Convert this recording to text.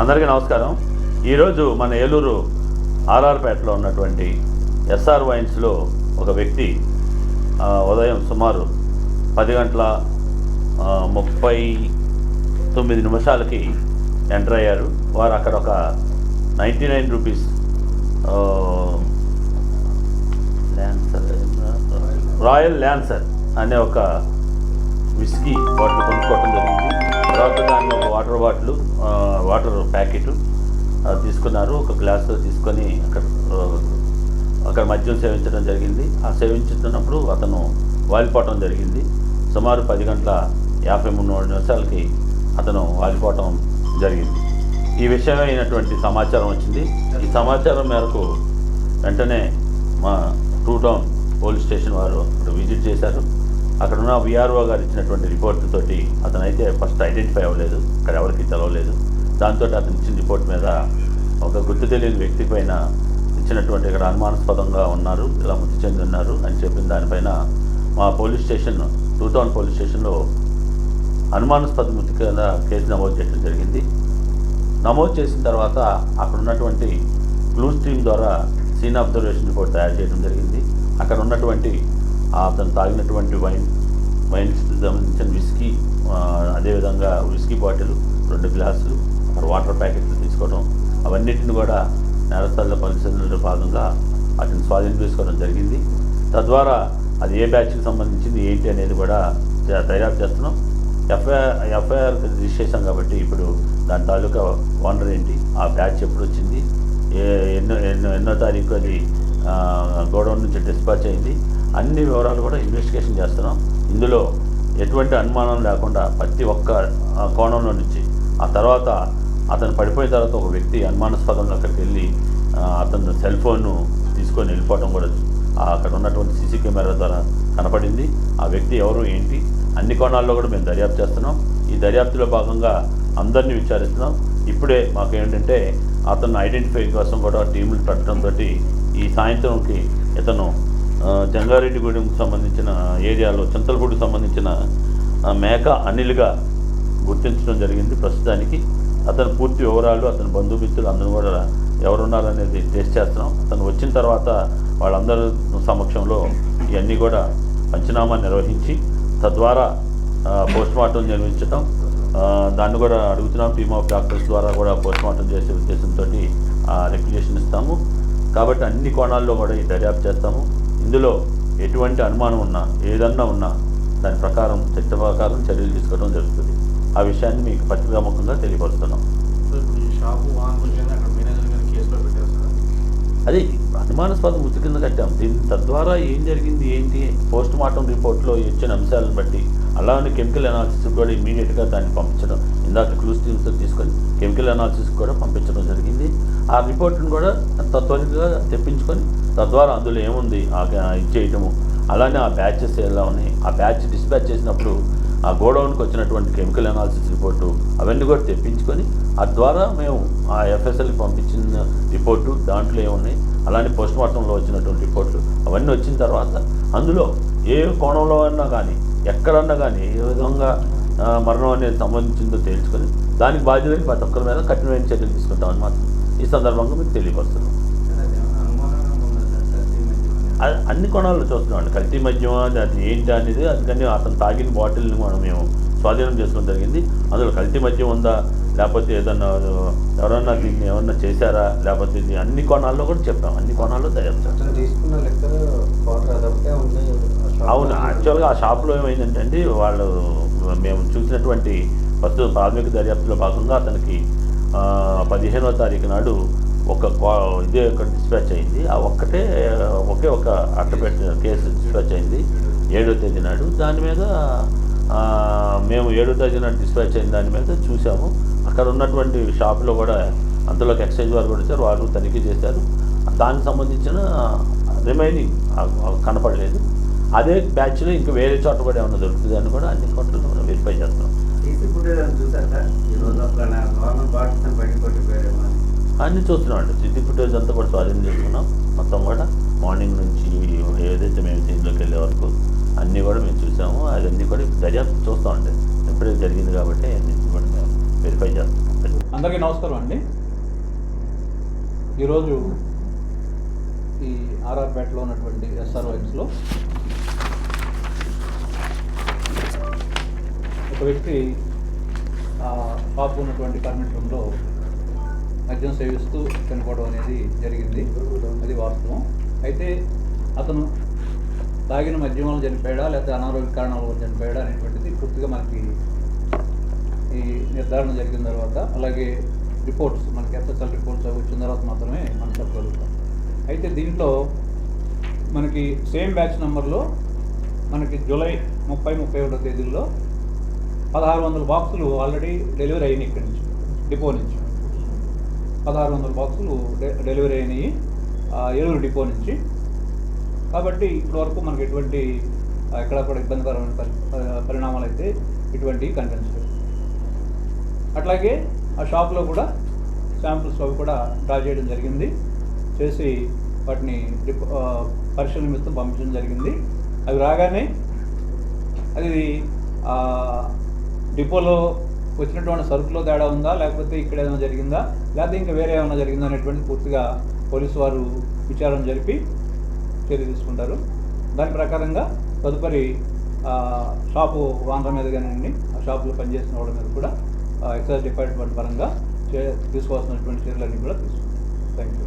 అందరికీ నమస్కారం. ఈరోజు మన ఏలూరు ఆర్ఆర్పేటలో ఉన్నటువంటి ఎస్ఆర్ వైన్స్లో ఒక వ్యక్తి ఉదయం సుమారు పది గంటల ముప్పై తొమ్మిది నిమిషాలకి ఎంటర్ అయ్యారు. వారు అక్కడ ఒక ninety nine rupees royal lancer అనే ఒక విస్కీ బాటిల్ కొనుక్కోవటం జరిగింది. తర్వాత దాన్ని ఒక వాటర్ బాటిల్ వాటర్ ప్యాకెట్ తీసుకున్నారు. ఒక గ్లాస్ తీసుకొని అక్కడ అక్కడ మద్యం సేవించడం జరిగింది. ఆ సేవించుతున్నప్పుడు అతను వాలిపోవటం జరిగింది. సుమారు పది గంటల యాభై మూడు నిమిషాలకి అతను వాలిపోవటం జరిగింది. ఈ విషయమైనటువంటి సమాచారం వచ్చింది. ఈ సమాచారం మేరకు వెంటనే మా టూ టౌన్ పోలీస్ స్టేషన్ వారు అక్కడ విజిట్ చేశారు. అక్కడ ఉన్న విఆర్ఓ గారు ఇచ్చినటువంటి రిపోర్ట్ తోటి అతనైతే ఫస్ట్ ఐడెంటిఫై అవ్వలేదు. అక్కడ ఎవరికి తెలవలేదు. దాంతో అతను ఇచ్చిన రిపోర్ట్ మీద ఒక గుర్తు తెలియని వ్యక్తి పైన ఇచ్చినటువంటి ఇక్కడ అనుమానాస్పదంగా ఉన్నారు ఇలా మృతి చెంది ఉన్నారు అని చెప్పిన దానిపైన మా police station two town police స్టేషన్లో అనుమానాస్పద మృతి కింద కేసు నమోదు చేయడం జరిగింది. నమోదు చేసిన తర్వాత అక్కడ ఉన్నటువంటి క్లూస్ టీమ్ ద్వారా సీన్ అబ్జర్వేషన్ రిపోర్ట్ తయారు చేయడం జరిగింది. అక్కడ ఉన్నటువంటి అతను తాగినటువంటి వైన్ వైన్ సంబంధించిన విస్కీ అదేవిధంగా విస్కీ బాటిల్ రెండు గ్లాసులు వాటర్ ప్యాకెట్లు తీసుకోవడం అవన్నిటిని కూడా నేరస్థల పరిశీలనలో భాగంగా వాటిని స్వాధీనం చేసుకోవడం జరిగింది. తద్వారా అది ఏ బ్యాచ్కి సంబంధించింది ఏంటి అనేది కూడా తయారు దర్యాప్తు చేస్తున్నాం. ఎఫ్ఐఆర్ ఎఫ్ఐఆర్ రిజిస్టర్ చేశాం కాబట్టి ఇప్పుడు దాని తాలూకా ఓనర్ ఏంటి ఆ బ్యాచ్ ఎప్పుడు వచ్చింది ఏ ఎన్నో ఎన్నో ఎన్నో తారీఖు అది గోడౌన్ నుంచి డిస్పాచ్ అయింది. అన్ని వివరాలు కూడా ఇన్వెస్టిగేషన్ చేస్తున్నాం. ఇందులో ఎటువంటి అనుమానం లేకుండా ప్రతి ఒక్క కోణంలో నుంచి ఆ తర్వాత అతను పడిపోయిన తర్వాత ఒక వ్యక్తి అనుమానాస్పదంగా అక్కడికి వెళ్ళి అతను సెల్ ఫోన్ను తీసుకొని వెళ్ళిపోవడం కూడా అక్కడ ఉన్నటువంటి సీసీ కెమెరా ద్వారా కనపడింది. ఆ వ్యక్తి ఎవరు ఏంటి? అన్ని కోణాల్లో కూడా మేము దర్యాప్తు చేస్తున్నాం. ఈ దర్యాప్తులో భాగంగా అందరినీ విచారిస్తున్నాం. ఇప్పుడే మాకు ఏంటంటే అతను ఐడెంటిఫై కోసం కూడా టీములు పెట్టడంతో ఈ సాయంత్రంకి ఇతను జంగారెడ్డిగూడెంకు సంబంధించిన ఏరియాలో చింతలపూడికి సంబంధించిన మేక అనిల్గా గుర్తించడం జరిగింది. ప్రస్తుతానికి అతని పూర్తి వివరాలు అతని బంధుమిత్రులు అందరూ కూడా ఎవరున్నారనేది టెస్ట్ చేస్తున్నాం. అతను వచ్చిన తర్వాత వాళ్ళందరి సమక్షంలో ఇవన్నీ కూడా పంచనామా నిర్వహించి తద్వారా పోస్ట్మార్టం నిర్వహించడం దాన్ని కూడా అడుగుతున్నాం. టీమ్ ఆఫ్ డాక్టర్స్ ద్వారా కూడా పోస్ట్మార్టం చేసే ఉద్దేశంతో రెగ్యులేషన్ ఇస్తాము. కాబట్టి అన్ని కోణాల్లో కూడా ఈ దర్యాప్తు చేస్తాము. ఇందులో ఎటువంటి అనుమానం ఉన్నా ఏదన్నా ఉన్నా దాని ప్రకారం చట్ట ప్రకారం చర్యలు తీసుకోవడం జరుగుతుంది. ఆ విషయాన్ని మీకు పత్రికాముఖంగా తెలియపరుస్తున్నాం. అది అనుమానాస్పద మృతి కింద కట్టాం. దీని తద్వారా ఏం జరిగింది ఏంటి? పోస్ట్ మార్టం రిపోర్ట్లో ఇచ్చిన అంశాలను బట్టి అలానే కెమికల్ అనాలిసిస్ కూడా ఇమీడియట్గా దాన్ని పంపించడం. ఇందాక క్లూస్ టీమ్స్ తీసుకొని కెమికల్ అనాలిసిస్ కూడా పంపించడం జరిగింది. ఆ రిపోర్ట్ను కూడా త్వరగా తెప్పించుకొని తద్వారా అందులో ఏముంది? ఆ ఇది చేయటము. అలానే ఆ బ్యాచెస్ ఎలా ఉన్నాయి? ఆ బ్యాచ్ డిస్పాచ్ చేసినప్పుడు ఆ గోడౌన్కి వచ్చినటువంటి కెమికల్ అనాలిసిస్ రిపోర్టు అవన్నీ కూడా తెప్పించుకొని ఆ ద్వారా మేము ఆ ఎఫ్ఎస్ఎల్కి పంపించిన రిపోర్టు దాంట్లో ఏమున్నాయి? అలానే పోస్ట్ మార్టంలో వచ్చినటువంటి రిపోర్ట్లు అవన్నీ వచ్చిన తర్వాత అందులో ఏ కోణంలో అన్నా కానీ ఎక్కడన్నా కానీ ఏ విధంగా మరణం అనేది సంబంధించిందో తేల్చుకొని దానికి బాధ్యతని ప్రతి ఒక్కరి మీద కఠినమైన చర్యలు తీసుకుంటామని మాత్రం ఈ సందర్భంగా మీకు తెలియపరుస్తున్నాం. అన్ని కోణాల్లో చూస్తున్నాం అండి కల్తీ మద్యమా అది ఏంటి అనేది అందుకని అతను తాగిన బాటిల్ని మనం మేము స్వాధీనం చేసుకోవడం జరిగింది. అందులో కల్తీ మద్యం ఉందా? లేకపోతే ఏదన్నా ఎవరన్నా దీన్ని ఏమన్నా చేశారా? లేకపోతే ఇది అన్ని కోణాల్లో కూడా చెప్పాం. అన్ని కోణాల్లో తయారు చేస్తాం. అవును యాక్చువల్గా ఆ షాప్లో ఏమైందంటే అండి వాళ్ళు మేము చూసినటువంటి ఫస్ట్ ప్రాథమిక దర్యాప్తులో భాగంగా అతనికి పదిహేనో పదిహేనవ తారీఖు నాడు ఒక ఇదే ఒక డిస్పాచ్ అయింది. ఆ ఒక్కటే ఒకే ఒక అట్టపెట్టిన కేసు డిస్పాచ్ అయింది ఏడో తేదీ నాడు. దాని మీద మేము ఏడో తేదీ నాడు డిస్పాచ్ అయిన దాని మీద చూసాము. అక్కడ ఉన్నటువంటి షాప్లో కూడా అందులోకి ఎక్సైజ్ వారు కూడా వచ్చారు. వారు తనిఖీ చేశారు. దానికి సంబంధించిన రిమైనింగ్ కనపడలేదు. అదే బ్యాచ్లో ఇంకా వేరే చోట కూడా ఏమైనా దొరుకుతుంది అని కూడా అన్ని చోట్ల మనం వెరిఫై అని అన్ని చూస్తున్నాం అండి సిటీ ఫుటేజ్ అంతా కూడా స్వాధీనం చేసుకున్నాం. మొత్తం కూడా మార్నింగ్ నుంచి ఏదైతే మేము దీంట్లోకి వెళ్ళే వరకు అన్నీ కూడా మేము చూసాము. అవన్నీ కూడా ఇప్పుడు దర్యాప్తు చూస్తామండి. ఎప్పుడైతే జరిగింది కాబట్టి అన్ని కూడా మేము వెరిఫై చేస్తాం. అందరికీ నమస్కారం అండి. ఈరోజు ఈ ఆర్ఆర్పేటలో ఉన్నటువంటి ఎస్ఆర్ ఒక వ్యక్తి ఆ ఉన్నటువంటి పర్మిట్ రూమ్లో మద్యం సేవిస్తూ చనిపోవడం అనేది జరిగింది. అది వాస్తవం. అయితే అతను తాగిన మద్యం వల్ల చనిపోయాడా లేకపోతే అనారోగ్య కారణాల వల్ల చనిపోయాడా అనేటువంటిది పూర్తిగా మనకి ఈ నిర్ధారణ జరిగిన తర్వాత అలాగే రిపోర్ట్స్ మనకి ఎస్ఎస్ఎల్ రిపోర్ట్స్ అవి వచ్చిన తర్వాత మాత్రమే మనం చెప్పగలుగుతాం. అయితే దీంట్లో మనకి సేమ్ బ్యాచ్ నెంబర్లో మనకి జూలై ముప్పై ముప్పై ఒకటో తేదీల్లో పదహారు వందల బాక్సులు ఆల్రెడీ డెలివరీ అయినాయి ఇక్కడి నుంచి డిపో నుంచి. పదహారు వందల బాక్సులు డె- డెలివరీ అయినాయి ఏలూరు డిపో నుంచి. కాబట్టి ఇప్పటివరకు మనకి ఎటువంటి ఎక్కడ కూడా ఇబ్బందికరమైన పరి పరిణామాలు అయితే ఇటువంటివి కనిపించలేదు అట్లాగే ఆ షాప్లో కూడా శాంపుల్స్ అవి కూడా డ్రా చేయడం జరిగింది. చేసి వాటిని డిపో పరీక్షల నిమిత్తం పంపించడం జరిగింది. అవి రాగానే అది డిపోలో వచ్చినటువంటి సరుకులో తేడా ఉందా? లేకపోతే ఇక్కడ ఏమైనా జరిగిందా? లేకపోతే ఇంకా వేరే ఏమైనా జరిగిందా అనేటువంటి పూర్తిగా పోలీసు వారు విచారణ జరిపి చర్య తీసుకుంటారు. దాని ప్రకారంగా తదుపరి షాపు వాహనం మీద కానివ్వండి ఆ షాపులో పనిచేసిన వాళ్ళ మీద కూడా ఎక్సైజ్ డిపార్ట్మెంట్ పరంగా చే తీసుకోవాల్సినటువంటి చర్యలన్నీ కూడా తీసుకుంటాం. Thank you